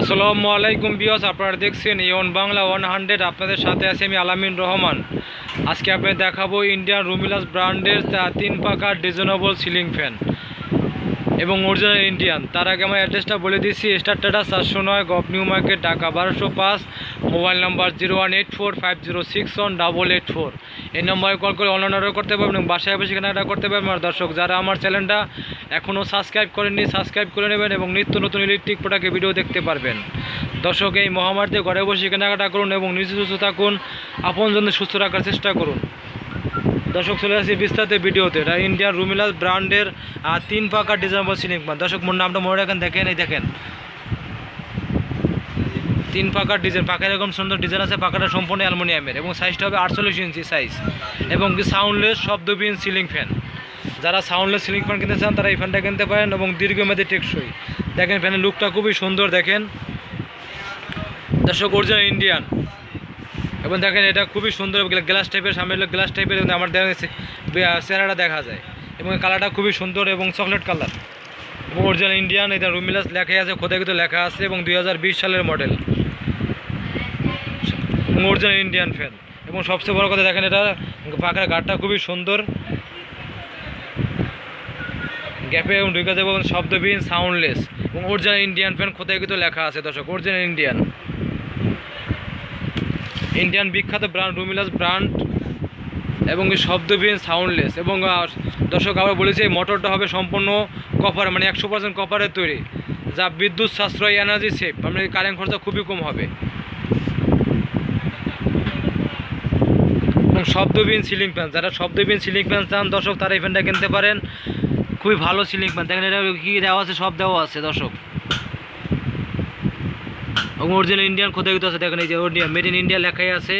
আসসালামু আলাইকুম বিয়স আপনারা দেখছেন ইয়ন বাংলা ওয়ান হান্ড্রেড, আপনাদের সাথে আছি আমি আলামিন রহমান। আজকে আপনাদের দেখাবো ইন্ডিয়ান রুমিলাস ব্র্যান্ডের তিন পাকার ডিজনেবল সিলিং ফ্যান। এবং অরিজিনাল ইন্ডিয়ান। তার আগে আমার অ্যাড্রেসটা বলে দিচ্ছি স্টার টাটা চারশো নয় গভ নিউ মার্কেট, ঢাকা বারোশো পাঁচ, mobile number zero one eight four five zero six one double eight four. এই নম্বরে কল করে অনলাইন অর্ডার করতে পারবেন এবং বাসায় বসে কেনাকাটা করতে পারবেন। আর দর্শক, যারা আমার চ্যানেলটা এখনও সাবস্ক্রাইব করেননি সাবস্ক্রাইব করে নেবেন এবং নিত্য নতুন ইলেকট্রিক প্রোডাক্টের ভিডিও দেখতে পারবেন। দর্শক, এই মহামারীতে ঘরে বসে কেনাকাটা করুন এবং নিজে সুস্থ থাকুন, আপনজনদের সুস্থ রাখার চেষ্টা করুন। দর্শক, চলে আসছি বিস্তারিত ভিডিওতে। এটা ইন্ডিয়ান রুমিলাস ব্র্যান্ডের আর তিন পাকা ডিজাইনেবল সিলিং ফ্যান দর্শক মোর নামটা মনে রাখেন, দেখেন, এই দেখেন। তিন পাকার ডিজাইন পাকা এরকম সুন্দর ডিজাইন আছে পাকাটা সম্পূর্ণ অ্যালুমিনিয়ামের, এবং সাইজটা হবে আটচল্লিশ ইঞ্চি সাইজ এবং সাউন্ডলেস শব্দবিহীন সিলিং ফ্যান যারা সাউন্ডলেস সিলিং ফ্যান কিনতে চান, তারা এই ফ্যানটা কিনতে পারেন, এবং দীর্ঘমেয়াদী টেকসই। দেখেন ফ্যানের লুকটা খুবই সুন্দর, দেখেন। দর্শক অরিজিনাল ইন্ডিয়ান এবং দেখেন এটা খুবই সুন্দর গ্লাস টাইপের সামনে গ্লাস টাইপের আমার চেহারাটা দেখা যায়। এবং কালারটা খুবই সুন্দর এবং চকলেট কালার এবং অরিজিনাল ইন্ডিয়ান এটা রুমিলাস লেখা আছে খোদাকিত লেখা আছে এবং দুই হাজার বিশ সালের মডেল অরিজিনাল ইন্ডিয়ান ফ্যান এবং সবচেয়ে বড় কথা দেখেন এটা, পাখার গাড়টা খুবই সুন্দর। গ্যাপে এবং ঢুকে যাবে এবং শব্দবিহীন সাউন্ডলেস এবং অরিজিনাল ইন্ডিয়ান ফ্যান খোদাকিত লেখা আছে, দর্শক। অরিজিনাল ইন্ডিয়ান ইন্ডিয়ান বিখ্যাত ব্র্যান্ড রুমিলাস ব্র্যান্ড এবং শব্দবিহীন সাউন্ডলেস এবং দর্শক আবার বলেছি এই মোটরটা হবে সম্পূর্ণ কপার মানে একশো পার্সেন্ট কপারের তৈরি, যা বিদ্যুৎ সাশ্রয় এনার্জি সেভ মানে কারেন্ট খরচা খুবই কম হবে। এবং শব্দবিহীন সিলিং ফ্যান যারা শব্দবিহীন সিলিং ফ্যান চান, দর্শক, তারা এই ফ্যানটা কিনতে পারেন। খুবই ভালো সিলিং ফ্যান দেখেন এটা কী দেওয়া আছে? সব দেওয়া আছে, দর্শক। এবং অরিজিনাল ইন্ডিয়ান খোদাইতে আছে, দেখেন এই যে ইন্ডিয়া মেড ইন ইন্ডিয়া লেখাই আছে।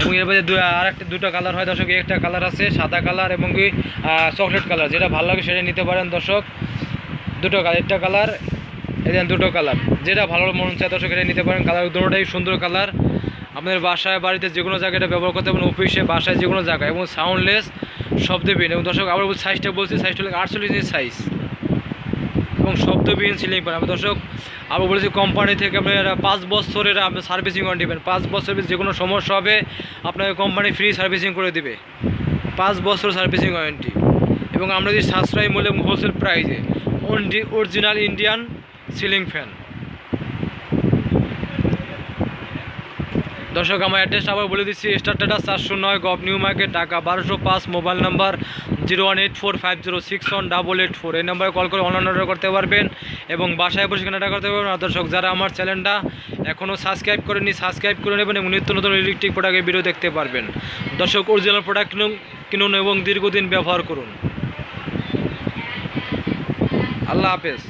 এবং এর মধ্যে আর একটা দুটো কালার হয় দর্শক একটা কালার আছে, সাদা কালার এবং কি চকলেট কালার যেটা ভালো লাগে সেটা নিতে পারেন দর্শক। দুটো কালার একটা কালার এই দেন দুটো কালার যেটা ভালো মনে চায় দর্শক, এটা নিতে পারেন। কালার দুটোটাই সুন্দর কালার আপনাদের বাসায়, বাড়িতে যে কোনো জায়গায় এটা ব্যবহার করতে পারেন অফিসে বাসায় যে কোনো জায়গায়। এবং সাউন্ডলেস শব্দবিহীন। এবং দর্শক, আবার সাইজটা বলছি সাইজটা হলো আটচল্লিশ সাইজ এবং শব্দবিহীন সিলিং ফ্যান আমি দর্শক, আবার বলেছি কোম্পানি থেকে আপনারা পাঁচ বছরের আপনি সার্ভিসিং ওয়ারেন্টি দেবেন পাঁচ বছরের যে কোনো সমস্যা হবে, আপনাকে কোম্পানি ফ্রি সার্ভিসিং করে দেবে। পাঁচ বছর সার্ভিসিং ওয়ারেন্টি এবং আমরা যদি সাশ্রয় মূল্য হোলসেল প্রাইসে অরিজিনাল ইন্ডিয়ান সিলিং ফ্যান দর্শক, আমার অ্যাড্রেসটা আবার বলে দিচ্ছি স্টার টাটা চারশো নয় গভ নিউ মার্কেট ঢাকা বারোশো পাঁচ mobile number zero one eight four five zero six one double eight four এই নাম্বারে কল করে অনলাইন অর্ডার করতে পারবেন এবং বাসায় বসে কেনাটা করতে পারবেন। আর দর্শক, যারা আমার চ্যানেলটা এখনও সাবস্ক্রাইব করেনি সাবস্ক্রাইব করে নেবেন এবং নিত্য নতুন ইলেকট্রিক প্রোডাক্টের ভিডিও দেখতে পারবেন। দর্শক অরিজিনাল প্রোডাক্ট কিনুন কিনুন এবং দীর্ঘদিন ব্যবহার করুন। আল্লাহ হাফেজ।